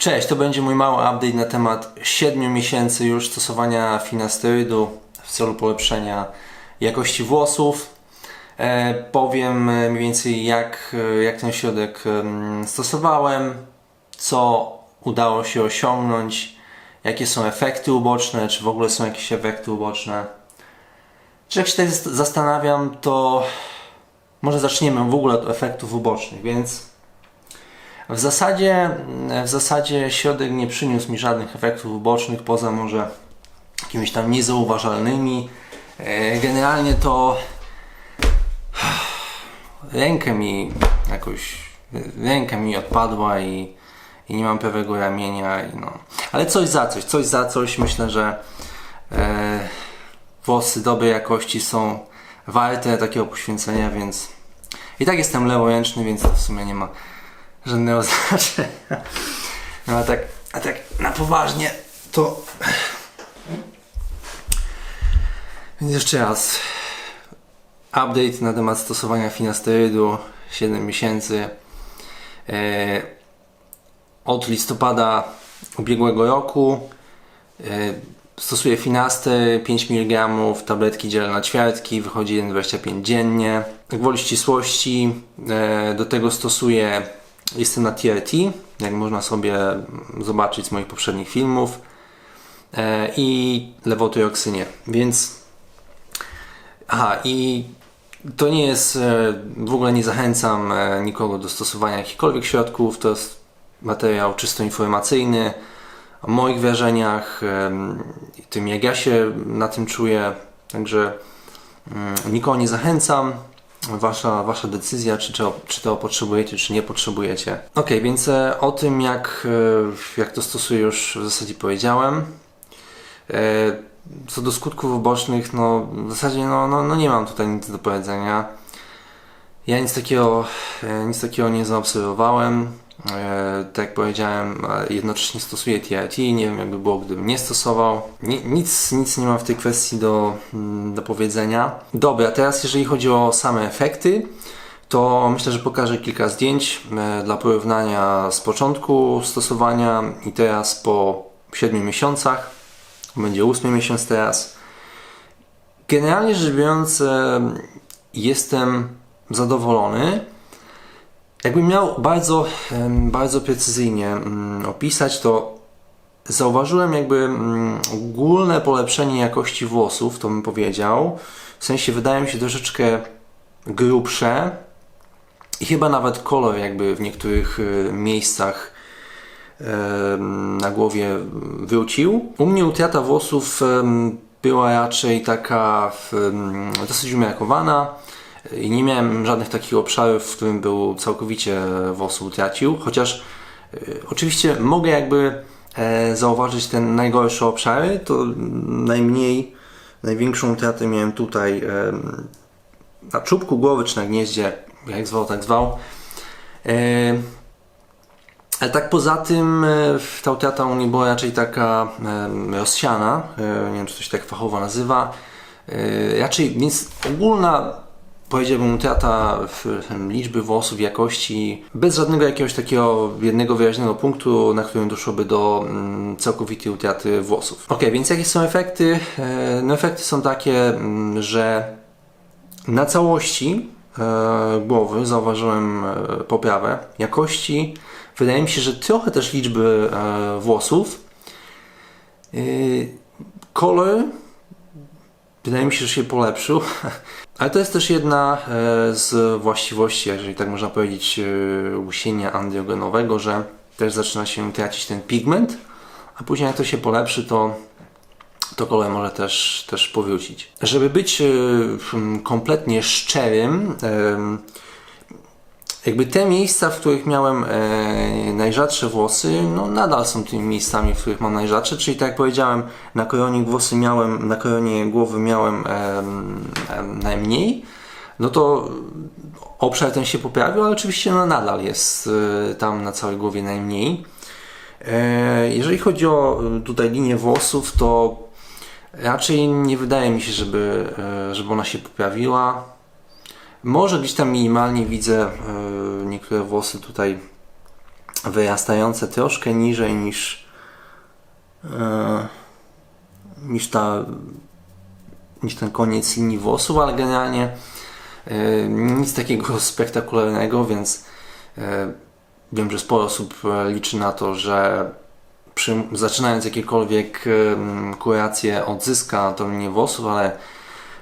Cześć, to będzie mój mały update na temat 7 miesięcy już stosowania finasterydu w celu polepszenia jakości włosów. E, powiem e, mniej więcej jak, e, jak ten środek em, stosowałem, co udało się osiągnąć, jakie są efekty uboczne, czy w ogóle są jakieś efekty uboczne. Czy jak się tak zast- zastanawiam, to może zaczniemy w ogóle od efektów ubocznych, więc w zasadzie, w zasadzie środek nie przyniósł mi żadnych efektów ubocznych, poza może jakimiś tam niezauważalnymi. E, Generalnie to rękę mi jakoś, ręka mi odpadła i, i nie mam prawego ramienia. I no. Ale coś za coś, coś za coś. Myślę, że e, włosy dobrej jakości są warte takiego poświęcenia, więc i tak jestem leworęczny, więc to w sumie nie ma żadnego znaczenia. No a tak, a tak na poważnie to. Więc jeszcze raz. Update na temat stosowania finasterydu 7 miesięcy. E, od listopada ubiegłego roku e, stosuję finaster 5 mg tabletki dzielne na ćwiartki, wychodzi 1,25 dziennie. Gwoli ścisłości e, do tego stosuję Jestem na TRT, jak można sobie zobaczyć z moich poprzednich filmów. E, I lewotyoksynie. Więc. Aha, i to nie jest. e, W ogóle nie zachęcam e, nikogo do stosowania jakichkolwiek środków. To jest materiał czysto informacyjny o moich wrażeniach, tym jak ja się na tym czuję. Także mm, nikogo nie zachęcam wasza, wasza decyzja, czy, czy, czy to potrzebujecie, czy nie potrzebujecie. Ok, więc e, o tym, jak, e, jak to stosuję, już w zasadzie powiedziałem. E, Co do skutków ubocznych, no w zasadzie no, no, no nie mam tutaj nic do powiedzenia. Ja nic takiego, nic takiego nie zaobserwowałem. E, tak jak powiedziałem, jednocześnie stosuję TRT. Nie wiem, jakby było, gdybym nie stosował. Ni- nic, nic nie mam w tej kwestii do, mm, do powiedzenia. Dobra, teraz jeżeli chodzi o same efekty, to myślę, że pokażę kilka zdjęć e, dla porównania z początku stosowania i teraz po 7 miesiącach. Będzie 8 miesiąc teraz. Generalnie rzecz biorąc, e, jestem zadowolony. Jakbym miał bardzo, bardzo precyzyjnie mm, opisać, to zauważyłem jakby mm, ogólne polepszenie jakości włosów, to bym powiedział. W sensie wydaje mi się troszeczkę grubsze i chyba nawet kolor jakby w niektórych y, miejscach na głowie wrócił. U mnie utrata włosów była raczej taka dosyć umiarkowana i nie miałem żadnych takich obszarów, w którym był całkowicie włosy utracił, chociaż y, oczywiście mogę jakby e, zauważyć te najgorsze obszary, to najmniej, największą utratę miałem tutaj em, na czubku głowy czy na gnieździe, jak zwał, tak zwał. E, ale tak poza tym e, ta utrata u mnie była raczej taka rozsiana, e, nie wiem czy to się tak fachowo nazywa. E, Raczej, więc ogólna powiedziałbym utrata liczby włosów, jakości, bez żadnego jakiegoś takiego jednego wyraźnego punktu, na którym doszłoby do mm, całkowitej utraty włosów. Ok, więc jakie są efekty? E, No efekty są takie, mm, że na całości e, głowy zauważyłem e, poprawę jakości. Wydaje mi się, że trochę też liczby włosów. Kolor wydaje mi się, że się polepszył. Ale to jest też jedna e, z właściwości, jeżeli tak można powiedzieć, e, łysienia androgenowego, że też zaczyna się tracić ten pigment, a później jak to się polepszy, to to kolor może też, też powrócić. Żeby być e, kompletnie szczerym, jakby te miejsca, w których miałem e, najrzadsze włosy, no nadal są tymi miejscami, w których mam najrzadsze, czyli tak jak powiedziałem, na koronie włosy miałem, na koronie głowy miałem em, em, najmniej, no to obszar ten się poprawił, ale oczywiście no nadal jest e, tam na całej głowie najmniej. E, Jeżeli chodzi o e, tutaj linię włosów, to raczej nie wydaje mi się, żeby, e, żeby ona się poprawiła. Może gdzieś tam minimalnie widzę e, niektóre włosy tutaj wyrastające troszkę niżej niż e, niż ta niż ten koniec linii włosów, ale generalnie e, nic takiego spektakularnego, więc wiem, że sporo osób liczy na to, że przy, zaczynając jakiekolwiek kuracje odzyska tą linię włosów, ale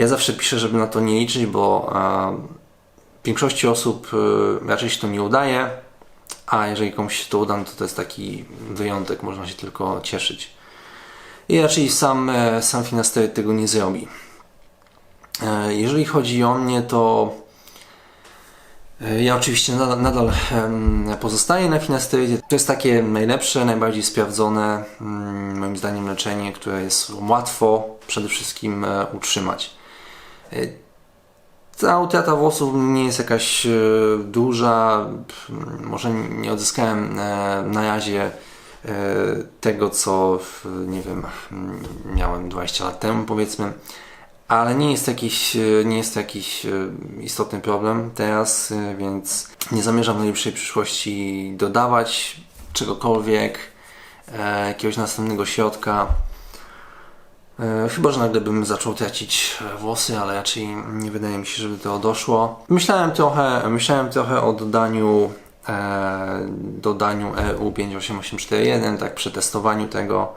ja zawsze piszę, żeby na to nie liczyć, bo e, większości osób e, raczej się to nie udaje, a jeżeli komuś się to uda, no to to jest taki wyjątek, można się tylko cieszyć. I raczej sam, e, sam Finastery tego nie zrobi. Jeżeli chodzi o mnie, to ja oczywiście nadal, nadal pozostaję na Finasterydzie. To jest takie najlepsze, najbardziej sprawdzone, mm, moim zdaniem, leczenie, które jest łatwo przede wszystkim utrzymać. E, Ta utrata włosów nie jest jakaś e, duża. Może nie odzyskałem e, na razie tego, co nie wiem, mm, miałem 20 lat temu, powiedzmy. Ale nie jest jakiś, nie jest jakiś istotny problem teraz, więc nie zamierzam w najbliższej przyszłości dodawać czegokolwiek, jakiegoś następnego środka. E, Chyba, że nagle bym zaczął tracić e, włosy, ale raczej nie wydaje mi się, żeby to doszło. Myślałem trochę, myślałem trochę o dodaniu, e, dodaniu E EU 58841, tak przetestowaniu tego.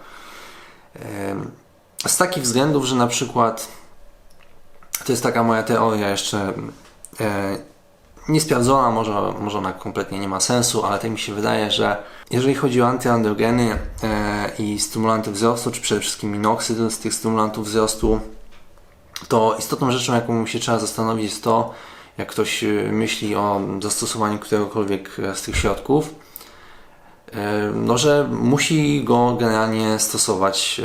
E, z takich względów, że na przykład to jest taka moja teoria jeszcze e, niesprawdzona, może, może ona kompletnie nie ma sensu, ale tak mi się wydaje, że jeżeli chodzi o antyandrogeny e, i stymulanty wzrostu, czy przede wszystkim minoksyd z tych stymulantów wzrostu, to istotną rzeczą, jaką się trzeba zastanowić jest to, jak ktoś e, myśli o zastosowaniu któregokolwiek z tych środków, e, no, że musi go generalnie stosować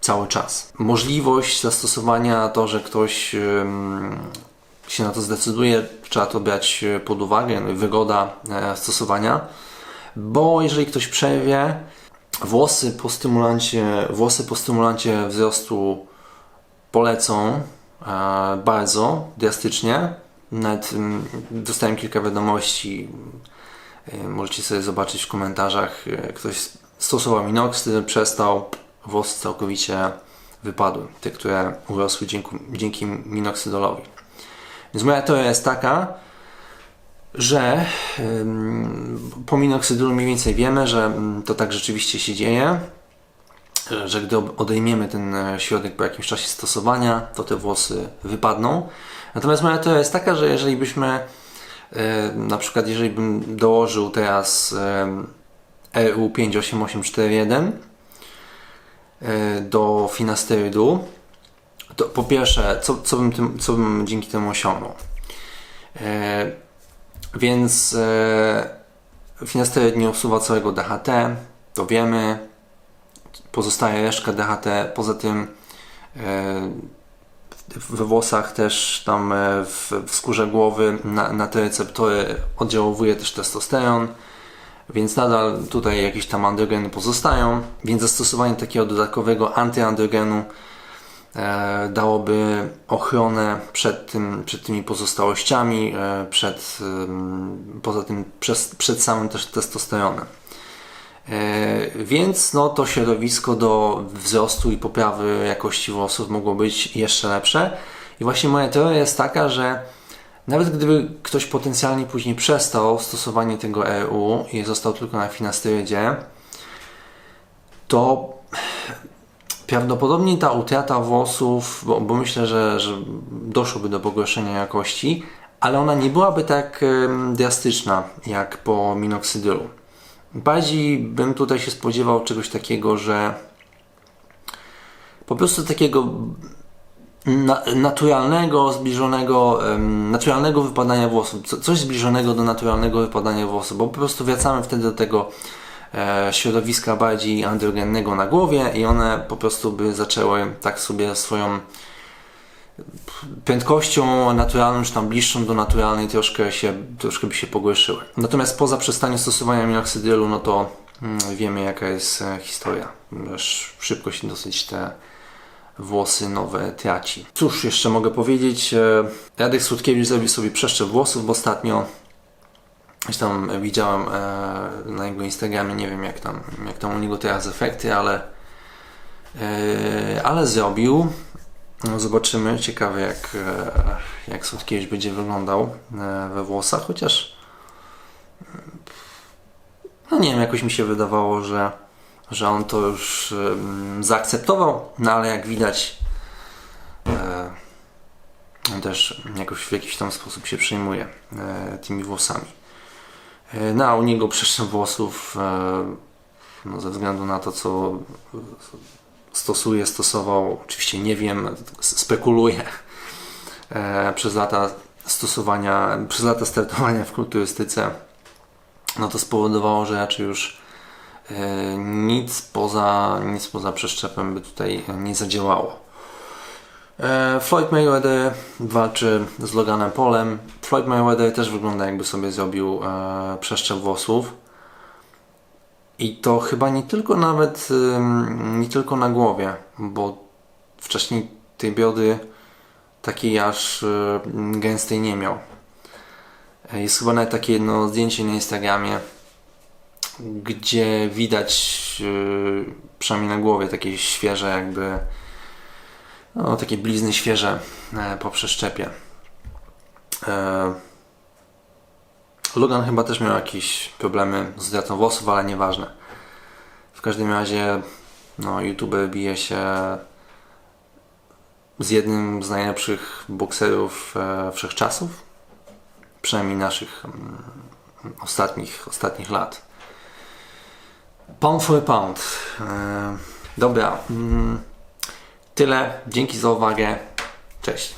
cały czas. Możliwość zastosowania, to, że ktoś się na to zdecyduje, trzeba to brać e, pod uwagę, no i wygoda e, stosowania, bo jeżeli ktoś przerwie, włosy po stymulancie, włosy po stymulancie wzrostu polecą e, bardzo drastycznie. Nawet mm, dostałem kilka wiadomości, możecie sobie zobaczyć w komentarzach, ktoś stosował minoxydil, przestał, włosy całkowicie wypadły, te, które urosły dzięki, dzięki minoksydylowi. Więc moja teoria jest taka, że po minoksydylu mniej więcej wiemy, że to tak rzeczywiście się dzieje, że- gdy odejmiemy ten e, środek po jakimś czasie stosowania, to te włosy wypadną. Natomiast moja teoria jest taka, że jeżeli byśmy e, na przykład jeżeli bym dołożył teraz em, EU 58841 e, do finasterydu, to po pierwsze, co, co, bym, tym, co bym dzięki temu osiągnął? E, więc e, nie usuwa całego DHT, to wiemy. Pozostaje resztka DHT. Poza tym e, we włosach też tam e, w, w skórze głowy na, na te receptory oddziałuje też testosteron, więc nadal tutaj jakieś tam androgeny pozostają, więc zastosowanie takiego dodatkowego antyandrogenu dałoby ochronę przed, tym, przed tymi pozostałościami, e, przed, poza tym przez, przed samym też testosteronem. E, Więc no, to środowisko do wzrostu i poprawy jakości włosów mogło być jeszcze lepsze. I właśnie moja teoria jest taka, że nawet gdyby ktoś potencjalnie później przestał stosowanie tego EU i został tylko na finasterydzie, to prawdopodobnie ta utrata włosów, bo, bo myślę, że, że doszłoby do pogorszenia jakości, ale ona nie byłaby tak drastyczna jak po minoksydylu. Bardziej bym tutaj się spodziewał czegoś takiego, że po prostu takiego na, naturalnego, zbliżonego, naturalnego wypadania włosów. Co, coś zbliżonego do naturalnego wypadania włosów, bo po prostu wracamy wtedy do tego środowiska bardziej androgennego na głowie i one po prostu by zaczęły tak sobie swoją prędkością naturalną, czy tam bliższą do naturalnej troszkę, się, troszkę by się pogorszyły. Natomiast poza przestaniem stosowania minoksydylu, no to mm, wiemy jaka jest e, historia. Szybko się dosyć te włosy nowe traci. Cóż jeszcze mogę powiedzieć? E, Radek Słodkiewicz zrobił sobie przeszczep włosów, bo ostatnio Gdzieś tam widziałem e, na jego Instagramie, nie wiem jak tam, jak tam u niego teraz efekty, ale, e, ale zrobił. No, zobaczymy. Ciekawe jak, e, jak Sutkiewicz będzie wyglądał e, we włosach, chociaż no nie wiem, jakoś mi się wydawało, że, że on to już zaakceptował, no ale jak widać e, też jakoś w jakiś tam sposób się przejmuje e, tymi włosami. E, no a u niego przeszczep włosów e, no, ze względu na to, co stosuje, stosował, oczywiście nie wiem, spekuluję e, przez lata stosowania, przez lata startowania w kulturystyce, no to spowodowało, że raczej już nic poza, nic poza przeszczepem by tutaj nie zadziałało. E, Floyd Mayweather walczy z Loganem Polem. Floyd Mayweather też wygląda jakby sobie zrobił e, przeszczep włosów. I to chyba nie tylko nawet ym, nie tylko na głowie, bo wcześniej tej biody takiej aż y, gęstej nie miał. E, Jest chyba nawet takie jedno zdjęcie na Instagramie, gdzie widać y, przynajmniej na głowie takie świeże jakby no, takie blizny świeże e, po przeszczepie. E, Logan chyba też miał jakieś problemy z utratą włosów, ale nieważne. W każdym razie no, YouTube bije się z jednym z najlepszych bokserów e, wszechczasów. Przynajmniej naszych mm, ostatnich, ostatnich lat. Pound for pound. Dobra. Mm, tyle. Dzięki za uwagę. Cześć.